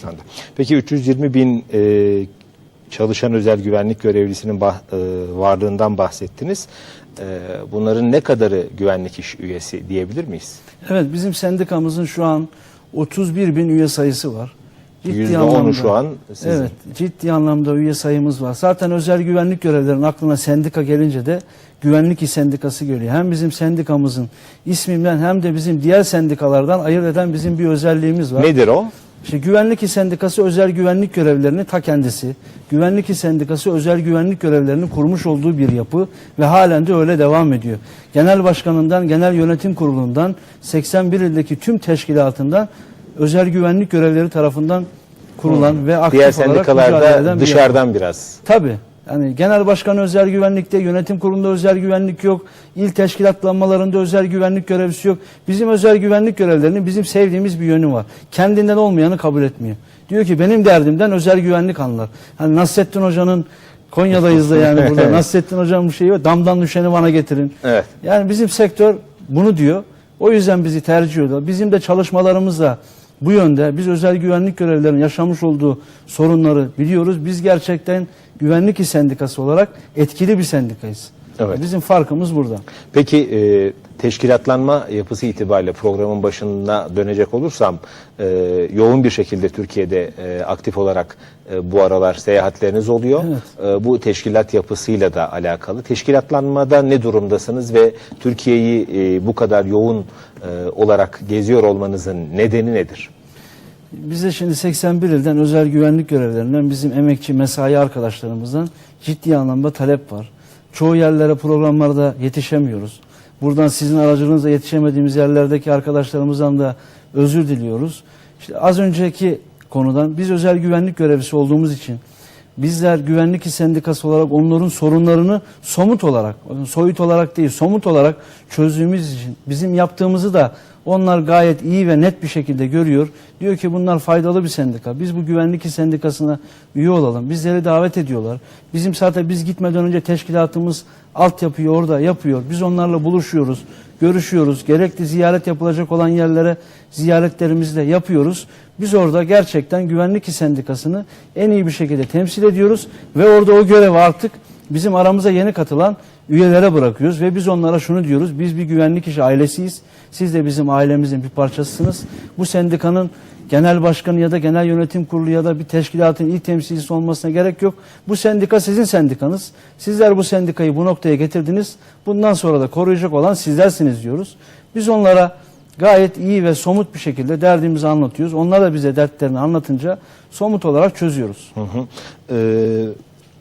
başlandı. Peki 320 bin e, çalışan özel güvenlik görevlisinin bah- e, varlığından bahsettiniz. E, bunların ne kadarı güvenlik iş üyesi diyebilir miyiz? Evet bizim sendikamızın şu an 31 bin üye sayısı var. %10'u anlamda- şu an sizin. Evet ciddi anlamda üye sayımız var. Zaten özel güvenlik görevlerinin aklına sendika gelince de güvenlik iş sendikası geliyor. Hem bizim sendikamızın isminden hem de bizim diğer sendikalardan ayırt eden bizim bir özelliğimiz var. Nedir o? İşte Güvenlik Sendikası özel güvenlik görevlerinin ta kendisi. Güvenlik Sendikası özel güvenlik görevlerini kurmuş olduğu bir yapı ve halen de öyle devam ediyor. Genel Başkanından, Genel Yönetim Kurulu'ndan, 81 ildeki tüm teşkilatından özel güvenlik görevleri tarafından kurulan ve aktif Diğer olarak sendikalar mücadele eden da bir dışarıdan biraz. Tabii. Yani genel başkan özel güvenlikte, yönetim kurulunda özel güvenlik yok. İl teşkilatlanmalarında özel güvenlik görevlisi yok. Bizim özel güvenlik görevlerinin bizim sevdiğimiz bir yönü var. Kendinden olmayanı kabul etmiyor. Diyor ki benim derdimden özel güvenlik anlar. Hani Nasrettin Hoca'nın Konya'dayız da yani burada. Nasrettin Hoca'nın bir şeyi var. Damdan düşeni bana getirin. Evet. Yani bizim sektör bunu diyor. O yüzden bizi tercih ediyor. Bizim de çalışmalarımız da bu yönde. Biz özel güvenlik görevlilerinin yaşamış olduğu sorunları biliyoruz. Biz gerçekten güvenlik sendikası olarak etkili bir sendikayız. Evet. Bizim farkımız burada. Peki e, teşkilatlanma yapısı itibariyle programın başına dönecek olursam e, yoğun bir şekilde Türkiye'de e, aktif olarak e, bu aralar seyahatleriniz oluyor. E, bu teşkilat yapısıyla da alakalı. Teşkilatlanmada ne durumdasınız ve Türkiye'yi e, bu kadar yoğun e, olarak geziyor olmanızın nedeni nedir? Bize şimdi 81 ilden özel güvenlik görevlerinden bizim emekçi mesai arkadaşlarımızdan ciddi anlamda talep var. Çoğu yerlere programlarda yetişemiyoruz. Buradan sizin aracılığınızla yetişemediğimiz yerlerdeki arkadaşlarımızdan da özür diliyoruz. İşte az önceki konudan biz özel güvenlik görevlisi olduğumuz için bizler güvenlik sendikası olarak onların sorunlarını somut olarak, soyut olarak değil somut olarak çözdüğümüz için bizim yaptığımızı da onlar gayet iyi ve net bir şekilde görüyor. Diyor ki bunlar faydalı bir sendika. Biz bu güvenlik sendikasına üye olalım. Bizleri davet ediyorlar. Bizim zaten biz gitmeden önce teşkilatımız altyapıyı orada yapıyor. Biz onlarla buluşuyoruz, görüşüyoruz. Gerekli ziyaret yapılacak olan yerlere ziyaretlerimizi de yapıyoruz. Biz orada gerçekten güvenlik sendikasını en iyi bir şekilde temsil ediyoruz ve orada o görevi artık bizim aramıza yeni katılan üyelere bırakıyoruz ve biz onlara şunu diyoruz. Biz bir güvenlik işi ailesiyiz. Siz de bizim ailemizin bir parçasısınız. Bu sendikanın genel başkanı ya da genel yönetim kurulu ya da bir teşkilatın il temsilcisi olmasına gerek yok. Bu sendika sizin sendikanız. Sizler bu sendikayı bu noktaya getirdiniz. Bundan sonra da koruyacak olan sizlersiniz diyoruz. Biz onlara gayet iyi ve somut bir şekilde derdimizi anlatıyoruz. Onlar da bize dertlerini anlatınca somut olarak çözüyoruz. Hı hı.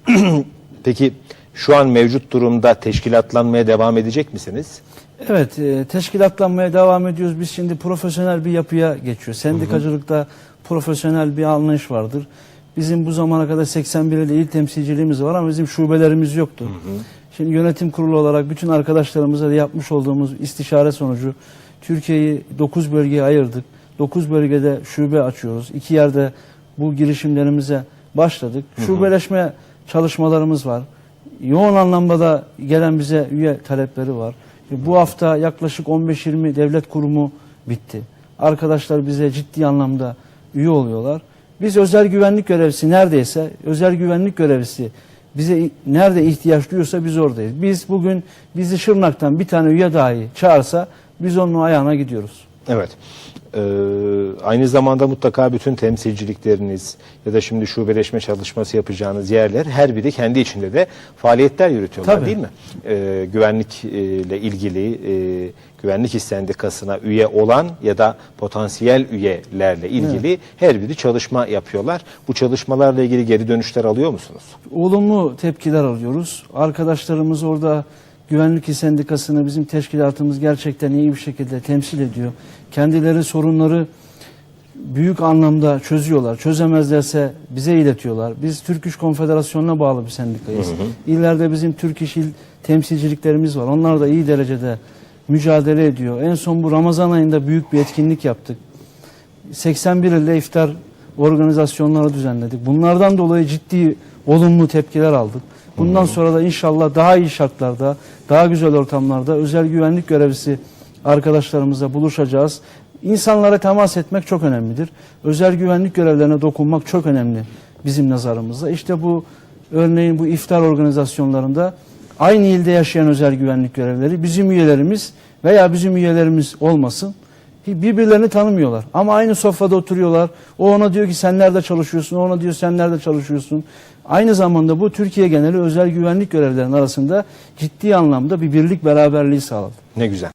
Ee, peki şu an mevcut durumda teşkilatlanmaya devam edecek misiniz? Evet, e, teşkilatlanmaya devam ediyoruz. Biz şimdi profesyonel bir yapıya geçiyor. Sendikacılıkta profesyonel bir anlayış vardır. Bizim bu zamana kadar 81 il il temsilciliğimiz var ama bizim şubelerimiz yoktu. Şimdi yönetim kurulu olarak bütün arkadaşlarımıza da yapmış olduğumuz istişare sonucu Türkiye'yi 9 bölgeye ayırdık. 9 bölgede şube açıyoruz. İki yerde bu girişimlerimize başladık. Şubeleşme çalışmalarımız var. Yoğun anlamda da gelen bize üye talepleri var. E, Bu hafta yaklaşık 15-20 devlet kurumu bitti. Arkadaşlar bize ciddi anlamda üye oluyorlar. Biz özel güvenlik görevlisi neredeyse, özel güvenlik görevlisi bize nerede ihtiyaç duyuyorsa biz oradayız. Biz bugün bizi Şırnak'tan bir tane üye dahi çağırsa biz onun ayağına gidiyoruz. Evet. Ee, aynı zamanda mutlaka bütün temsilcilikleriniz ya da şimdi şubeleşme çalışması yapacağınız yerler her biri kendi içinde de faaliyetler yürütüyorlar Tabii. değil mi? Ee, güvenlik e, ilgili e, güvenlik iş sendikasına üye olan ya da potansiyel üyelerle ilgili her biri çalışma yapıyorlar. Bu çalışmalarla ilgili geri dönüşler alıyor musunuz? olumlu tepkiler alıyoruz. Arkadaşlarımız orada Güvenlik İş Sendikası'nı bizim teşkilatımız gerçekten iyi bir şekilde temsil ediyor. Kendileri sorunları büyük anlamda çözüyorlar. Çözemezlerse bize iletiyorlar. Biz Türk İş Konfederasyonu'na bağlı bir sendikayız. İllerde bizim Türk İş İl temsilciliklerimiz var. Onlar da iyi derecede mücadele ediyor. En son bu Ramazan ayında büyük bir etkinlik yaptık. 81 ilde iftar organizasyonları düzenledik. Bunlardan dolayı ciddi olumlu tepkiler aldık. Bundan sonra da inşallah daha iyi şartlarda, daha güzel ortamlarda özel güvenlik görevlisi arkadaşlarımızla buluşacağız. İnsanlara temas etmek çok önemlidir. Özel güvenlik görevlerine dokunmak çok önemli bizim nazarımızda. İşte bu örneğin bu iftar organizasyonlarında aynı ilde yaşayan özel güvenlik görevleri bizim üyelerimiz veya bizim üyelerimiz olmasın birbirlerini tanımıyorlar. Ama aynı sofrada oturuyorlar. O ona diyor ki sen nerede çalışıyorsun? O ona diyor sen nerede çalışıyorsun? Aynı zamanda bu Türkiye geneli özel güvenlik görevlerinin arasında ciddi anlamda bir birlik beraberliği sağladı. Ne güzel.